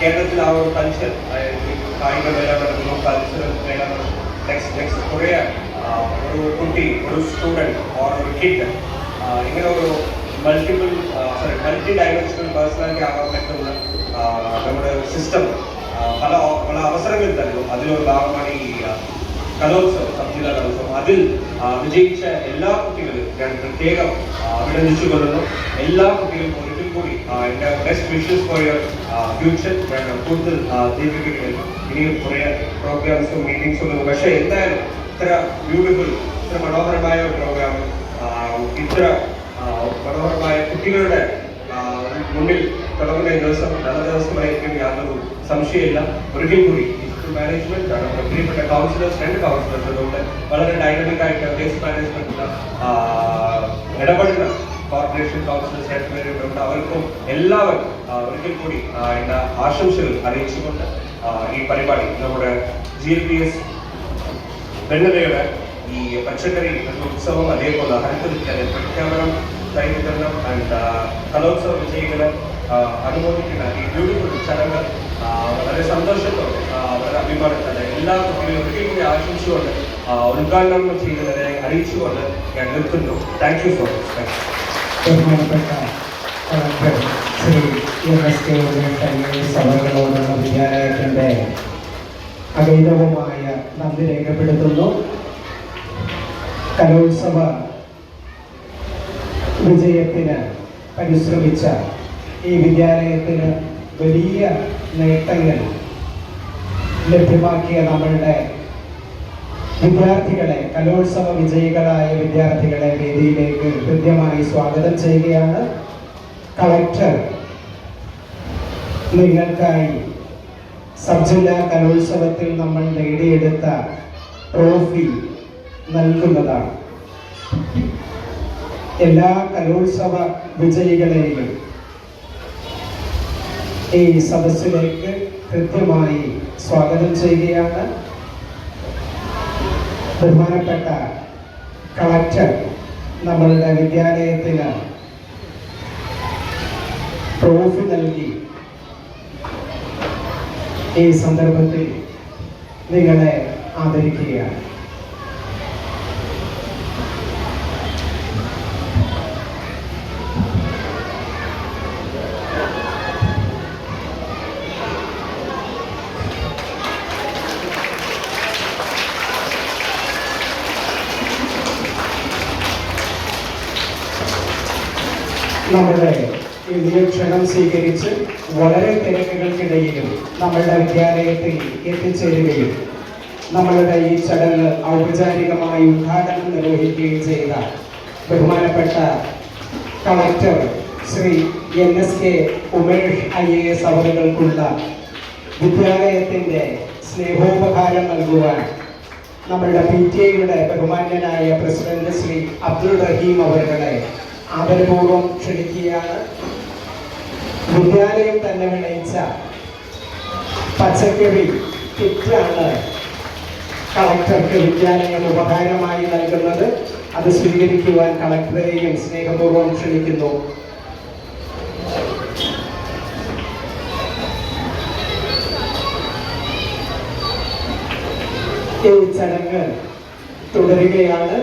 കേരളത്തിൽ ആ ഒരു കൾച്ചർ കായിക മേള നടക്കുന്നു കൾച്ചറൽ മേള ഒരു കുട്ടി ഒരു സ്റ്റുഡന്റ് ഓർ ഒരു കിഡ് ഇങ്ങനെ ഒരു multiple sorry multi dimensional personality ആകാൻ പറ്റുന്ന നമ്മുടെ സിസ്റ്റം പല പല അവസരങ്ങൾ തരുന്നു അതിലൊരു ഭാഗമാണ് ഈ കലോത്സവം സബ്ജില്ലാ കലോത്സവം. അതിൽ വിജയിച്ച എല്ലാ കുട്ടികളും ഞാൻ പ്രത്യേകം അഭിനന്ദിച്ചുകൊള്ളുന്നു. എല്ലാ കുട്ടികളും ഒരിക്കൽ കൂടി എന്റെ best wishes for your future ഞാൻ കൂടുതൽ ദീപിക്കുകയും ഇനിയും കുറേ പ്രോഗ്രാംസും മീറ്റിംഗ്സും ഒന്നും പക്ഷേ എന്തായാലും ഇത്ര ബ്യൂട്ടിഫുൾ ഇത്ര മനോഹരമായ ഒരു പ്രോഗ്രാം ഇത്ര മനോഹരമായ കുട്ടികളുടെ മുന്നിൽ തുടങ്ങുന്ന ദിവസം നല്ല ദിവസമായിരിക്കും യാതൊരു സംശയമില്ല ഒരിക്കൽ കൂടി മാനേജ്മെന്റ് ആണ് പ്രിയപ്പെട്ട കൗൺസിലേഴ്സ് രണ്ട് കൗൺസിലേഴ്സ് അതുകൊണ്ട് വളരെ ഡൈനാമിക് ആയിട്ട് വേസ്റ്റ് മാനേജ്മെന്റ് ഇടപെടുന്ന കോർപ്പറേഷൻ കൗൺസിലേഴ്സ് ഉണ്ട് അവർക്കും എല്ലാവരും ആ, ഒരിക്കൽ കൂടി ആ, എന്റെ ആശംസകൾ അറിയിച്ചുകൊണ്ട് ആ, ഈ പരിപാടി നമ്മുടെ ജി എൽ പി എസ് വെണ്ണലയുടെ ഈ പച്ചക്കറി ഉത്സവം അതേപോലെ ഹരിതവിജ്ഞാന പ്രഖ്യാപനം തൈവിതരണം ആൻഡ് കലോത്സവ വിജയികളെ ആ, അനുമോദിക്കുന്ന ഈ ബ്യൂട്ടിഫുൾ ചടങ്ങ് ആ, വളരെ സന്തോഷത്തോടെ ആ, വളരെ അഭിമാനത്തോടെ എല്ലാ കുട്ടികളും ഒരിക്കൽ കൂടി ആശംസിച്ചുകൊണ്ട് ആ, ഉദ്ഘാടനം ചെയ്യുന്നതിനെ അറിയിച്ചുകൊണ്ട് ഞാൻ നിർത്തുന്നു. Thank you so much thank you ബഹുമാനപ്പെട്ട ശ്രീ എം എസ് കെ സഭകളോടുള്ള വിദ്യാലയത്തിന്റെ അഗൈതവുമായ നന്ദി രേഖപ്പെടുത്തുന്നു. കലോത്സവ വിജയത്തിന് പരിശ്രമിച്ച ഈ വിദ്യാലയത്തിന് വലിയ നേട്ടങ്ങൾ ലഭ്യമാക്കിയ നമ്മളുടെ വിദ്യാർത്ഥികളെ കലോത്സവ വിജയികളായ വിദ്യാർത്ഥികളെ വേദിയിലേക്ക് ഹൃദ്യമായി സ്വാഗതം ചെയ്യുകയാണ് കളക്ടർ. നിങ്ങൾക്കായി സബ് ജില്ലാ കലോത്സവത്തിൽ നമ്മൾ നേടിയെടുത്ത ട്രോഫി നൽകുന്നതാണ്. എല്ലാ കലോത്സവ വിജയികളെയും ഈ സദസ്സിലേക്ക് കൃത്യമായി സ്വാഗതം ചെയ്യുകയാണ്. ബഹുമാനപ്പെട്ട കളക്ടർ നമ്മളുടെ വിദ്യാലയത്തിന് ട്രോഫി നൽകി. ഈ സന്ദർഭത്തിൽ നിങ്ങളെ ആദരിക്കുകയാണ്. നമ്മുടെ ഈ ക്ഷണം സ്വീകരിച്ച് വളരെ തിരക്കുകൾക്കിടയിലും നമ്മളുടെ വിദ്യാലയത്തിൽ എത്തിച്ചേരുകയും നമ്മളുടെ ഈ ചടങ്ങ് ഔപചാരികമായി ഉദ്ഘാടനം നിർവഹിക്കുകയും ചെയ്ത ബഹുമാനപ്പെട്ട collector Shri N S K Umesh I A S അവറുകൾക്കുള്ള വിദ്യാലയത്തിന്റെ സ്നേഹോപകാരം നൽകുവാൻ നമ്മളുടെ പി ടി എയുടെ ബഹുമാന്യനായ പ്രസിഡന്റ് ശ്രീ അബ്ദുൾ റഹീം അവരുടെ ആദരപൂർവം ക്ഷണിക്കുകയാണ്. വിദ്യാലയം തന്നെ വിളയിച്ച പച്ചക്കറി കിറ്റാണ് കളക്ടർക്ക് വിദ്യാലയം ഉപകാരമായി നൽകുന്നത്. അത് സ്വീകരിക്കുവാൻ കളക്ടറെയും സ്നേഹപൂർവം ക്ഷണിക്കുന്നു. ചടങ്ങ് തുടരുകയാണ്.